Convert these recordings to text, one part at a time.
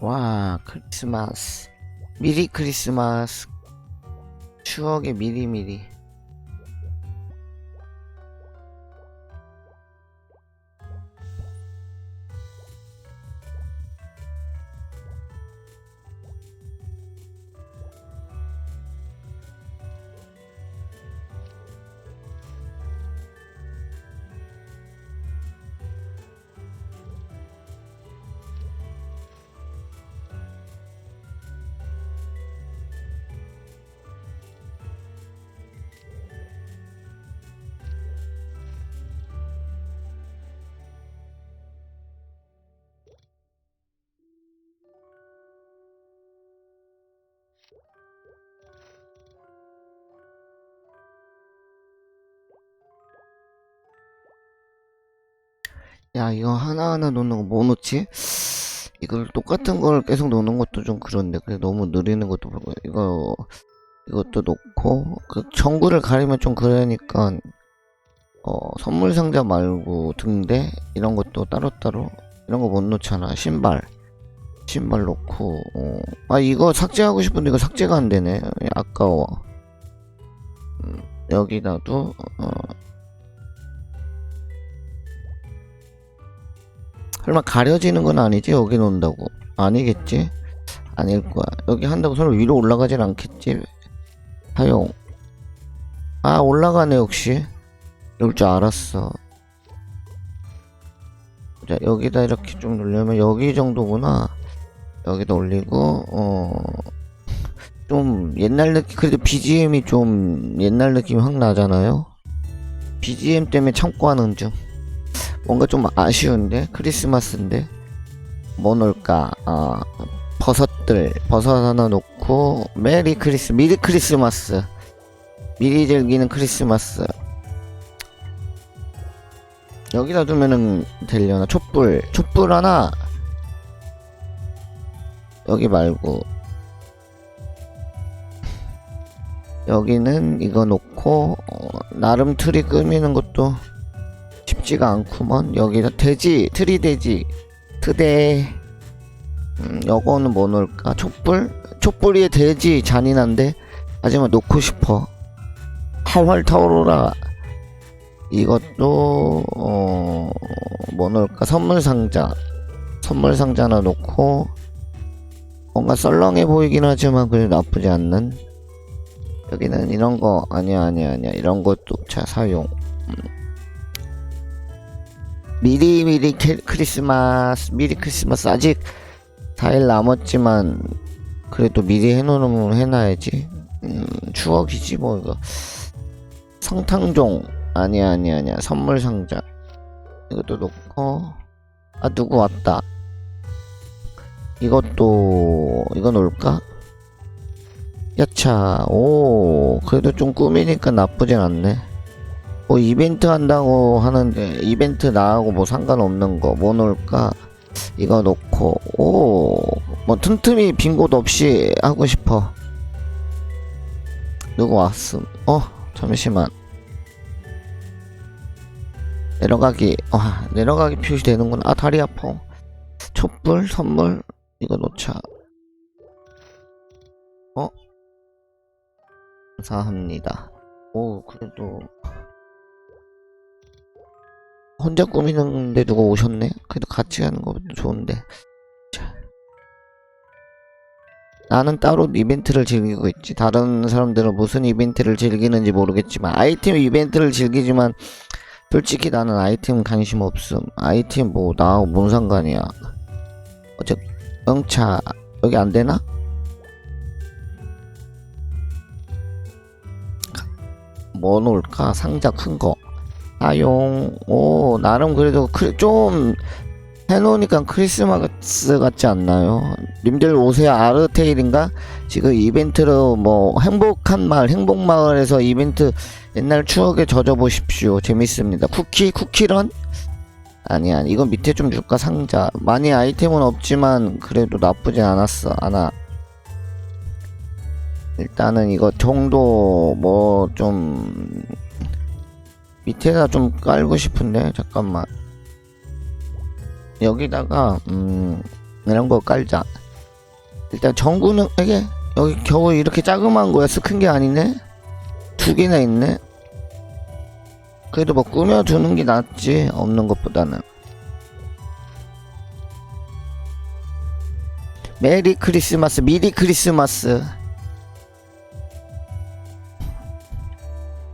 와 크리스마스. 미리 크리스마스. 추억의 미리미리 야 이거 하나하나 놓는 거 뭐 놓지? 이걸 똑같은 걸 계속 놓는 것도 좀 그런데 그래 너무 느리는 것도 그렇고 이거 이것도 놓고 그 전구를 가리면 좀 그러니까 어 선물 상자 말고 등대 이런 것도 따로따로 이런 거 못 놓잖아 신발 신발 놓고 어. 아 이거 삭제하고 싶은데 이거 삭제가 안 되네 아까워 음, 여기다도 어 설마 가려지는 건 아니지? 여기 놓는다고. 아니겠지? 아닐 거야. 여기 한다고 설마 위로 올라가진 않겠지? 사용. 아, 올라가네, 역시. 이럴 줄 알았어. 자, 여기다 이렇게 좀 누르면 여기 정도구나. 여기다 올리고, 어, 좀 옛날 느낌, 그래도 BGM이 좀 옛날 느낌이 확 나잖아요? BGM 때문에 참고 하는 중. 뭔가 좀 아쉬운데? 크리스마스인데? 뭐 넣을까? 아 버섯들 버섯 하나 놓고 메리 크리스 미리 크리스마스. 미리 즐기는 크리스마스. 여기다 두면은 되려나? 촛불 촛불 하나. 여기 말고. 여기는 이거 놓고 어, 나름 트리 꾸미는 것도 쉽지가 않구먼. 여기다 돼지 트리 돼지 트대. 음, 요거는 뭐 넣을까? 촛불? 촛불 위에 돼지 잔인한데? 하지만 놓고 싶어. 활활 타오르라. 이것도 어 뭐 넣을까? 선물 상자. 선물 상자 하나 놓고. 뭔가 썰렁해 보이긴 하지만 그래도 나쁘지 않는. 여기는 이런 거 아니야 아니야 아니야. 이런 것도 자 사용 미리 미리 캐- 크리스마스 미리 크리스마스 아직 4일 남았지만 그래도 미리 해놓으면 해놔야지. 음, 추억이지 뭐 이거. 성탕종. 아니야 아니야 아니야. 선물 상자. 이것도 놓고. 아 누구 왔다. 이것도 이거 놓을까? 야차. 오 그래도 좀 꾸미니까 나쁘진 않네 뭐 이벤트 한다고 하는데 이벤트 나하고 뭐 상관없는 거 뭐 놓을까? 이거 놓고 오뭐 틈틈이 빈 곳 없이 하고 싶어. 누구 왔음? 어 잠시만. 내려가기 아 내려가기 표시되는구나. 아 다리 아파. 촛불 선물 이거 놓자. 어? 감사합니다. 오 그래도 혼자 꾸미는데 누가 오셨네? 그래도 같이 하는 것도 좋은데. 자. 나는 따로 이벤트를 즐기고 있지. 다른 사람들은 무슨 이벤트를 즐기는지 모르겠지만, 아이템 이벤트를 즐기지만, 솔직히 나는 아이템 관심 없음. 아이템 뭐, 나하고 뭔 상관이야. 어째, 영차, 여기 안 되나? 뭐 놓을까? 상자 큰 거. 사용 오 나름 그래도 크, 좀 해놓으니까 크리스마스 같지 않나요? 님들 오세요 아르테일인가? 지금 이벤트로 뭐 행복한 마을 행복마을에서 이벤트 옛날 추억에 젖어 보십시오 재밌습니다 쿠키 쿠키런? 아니 아니 이건 밑에 좀 줄까 상자 많이 아이템은 없지만 그래도 나쁘진 않았어 하나 일단은 이거 정도 뭐 좀 밑에다 좀 깔고 싶은데 잠깐만. 여기다가 음 이런 거 깔자. 일단 전구는 이게 여기 겨우 이렇게 자그마한 거야. 큰게 아니네. 두 개나 있네. 그래도 뭐 꾸며두는 게 낫지 없는 것보다는. 메리 크리스마스 미리 크리스마스.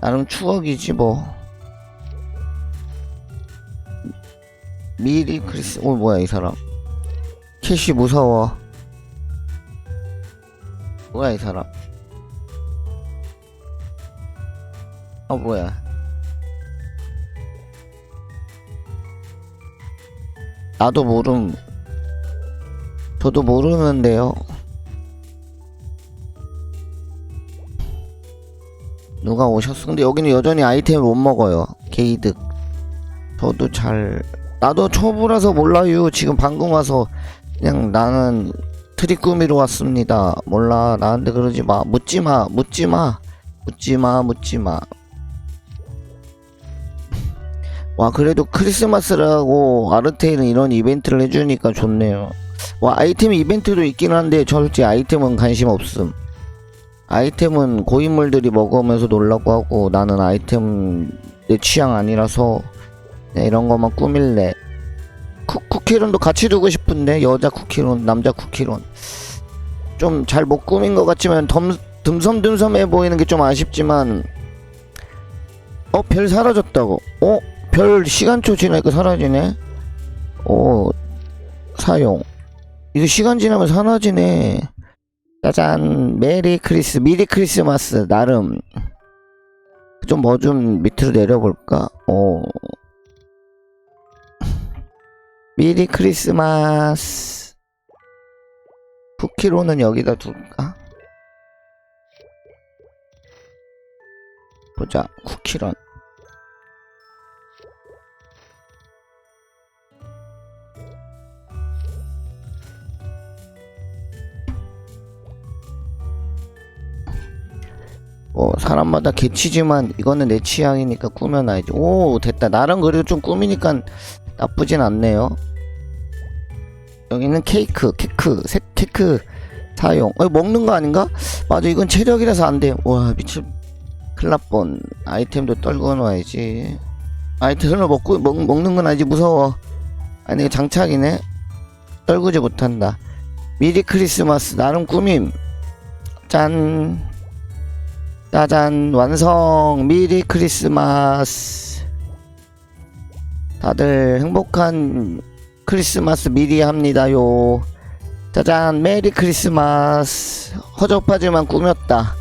나름 추억이지 뭐 미리 크리스 어 뭐야 이 사람? 캐시 무서워. 뭐야 이 사람? 아 뭐야? 나도 모름 저도 모르는데요. 누가 오셨어? 근데 여기는 여전히 아이템을 못 먹어요. 게이득. 저도 잘 나도 초보라서 몰라요. 지금 방금 와서 그냥 나는 트리 꾸미러 왔습니다. 몰라. 나한테 그러지 마. 묻지 마. 묻지 마. 묻지 마. 묻지 마. 와 그래도 크리스마스라고 아르테이는 이런 이벤트를 해주니까 좋네요. 와 아이템 이벤트도 있긴 한데 저 솔직히 아이템은 관심 없음. 아이템은 고인물들이 먹으면서 놀라고 하고 나는 아이템 내 취향 아니라서 이런 것만 꾸밀래. 쿠, 쿠키론도 같이 두고 싶은데 여자 쿠키론 남자 쿠키론. 좀 잘 못 꾸민 것 같지만 덤, 듬섬듬섬해 보이는 게 좀 아쉽지만 어 별 사라졌다고. 어 별 시간초 지나니까 사라지네? 어 사용. 이거 시간 지나면 사라지네. 짜잔. 메리 크리스 미리 크리스마스 나름. 좀 뭐좀 밑으로 내려볼까? 어 미리 크리스마스. 쿠키로는 여기다 둘까? 보자. 쿠키런 뭐 사람마다 개취지만 이거는 내 취향이니까 꾸며놔야지. 오 됐다. 나름 그래도 좀 꾸미니까 나쁘진 않네요. 여기는 케이크 케이크 색 케이크 사용. 어 먹는 거 아닌가? 맞아 이건 체력이라서 안돼와 미칠 클라본 아이템도 떨궈 놔야지. 아이템을 먹고 먹, 먹는 건 아니지. 무서워. 아니 장착이네. 떨구지 못한다. 미리 크리스마스. 나름 꾸밈. 짠 짜잔 완성. 미리 크리스마스. 다들 행복한 크리스마스 미리 합니다요. 짜잔 메리 크리스마스. 허접하지만 꾸몄다.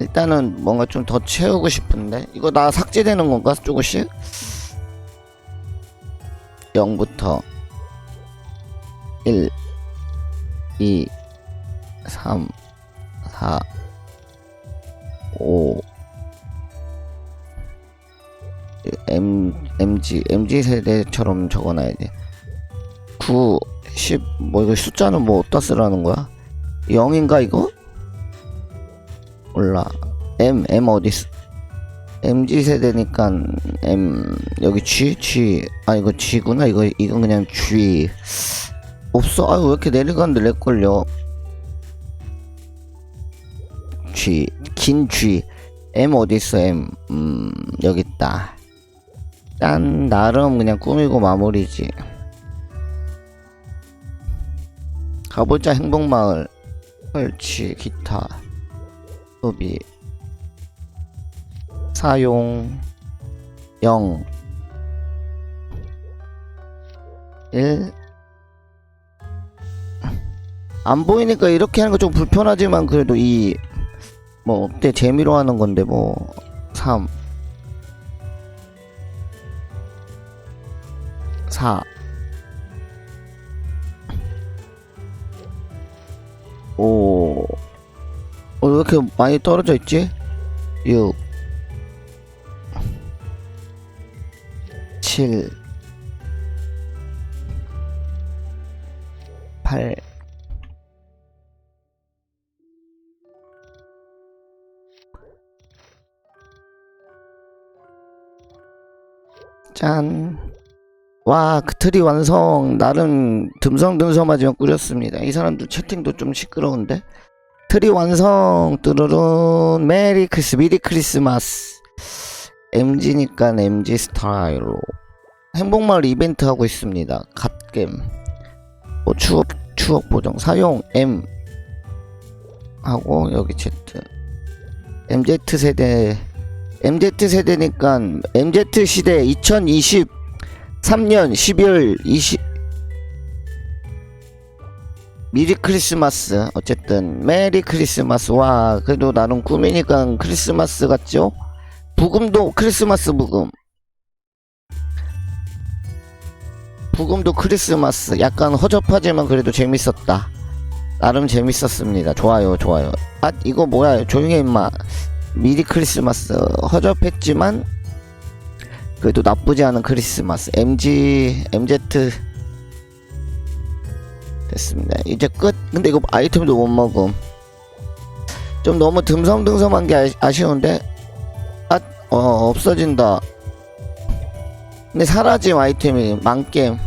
일단은 뭔가 좀 더 채우고 싶은데. 이거 나 삭제되는 건가 조금씩 0부터 1 2 3 4 5 M MG MG 세대처럼 적어놔야지 9 10 뭐 이거 숫자는 뭐 어디다 쓰라는 거야? 0인가 이거? 몰라. M M 어디 있어? MG 세대니까 M 여기 G G 아 이거 G구나? 이거 이건 그냥 G. 없어. 아유 왜 이렇게 내려가는데 렉 걸려? G 긴 G M 어디 있어 M? 음 여기 있다. 딴 나름 그냥 꾸미고 마무리지. 가보자 행복마을. 설치 기타 소비. 사용 0 1 안 보이니까 이렇게 하는 거 좀 불편하지만 그래도 이 뭐 어때? 재미로 하는 건데 뭐 3 4 5 어, 왜 이렇게 많이 떨어져 있지? 6 7 8 짠. 와, 그 트리 완성. 나름 듬성듬성하지만 꾸렸습니다. 이 사람들 채팅도 좀 시끄러운데. 트리 완성. 뚜루룬. 메리 크리스, 미리 크리스마스. MG니까 MG 스타일로. 행복마을 이벤트 하고 있습니다. 갓겜. 뭐 추억, 추억 보정. 사용 M. 하고, 여기 Z. MZ 세대. MZ 세대니까 MZ 시대 2020 3년 12월 20 미리 크리스마스. 어쨌든 메리 크리스마스. 와 그래도 나름 꿈이니까 크리스마스 같죠? 부금도 크리스마스 부금. 부금도 크리스마스. 약간 허접하지만 그래도 재밌었다. 나름 재밌었습니다. 좋아요 좋아요. 아 이거 뭐야? 조용히 해 임마 미리 크리스마스 허접했지만 그래도 나쁘지 않은 크리스마스. MG MZ 됐습니다. 이제 끝. 근데 이거 아이템도 못 먹음. 좀 너무 듬성듬성한 게 아, 아쉬운데? 아 어, 없어진다. 근데 사라짐 아이템이 만겜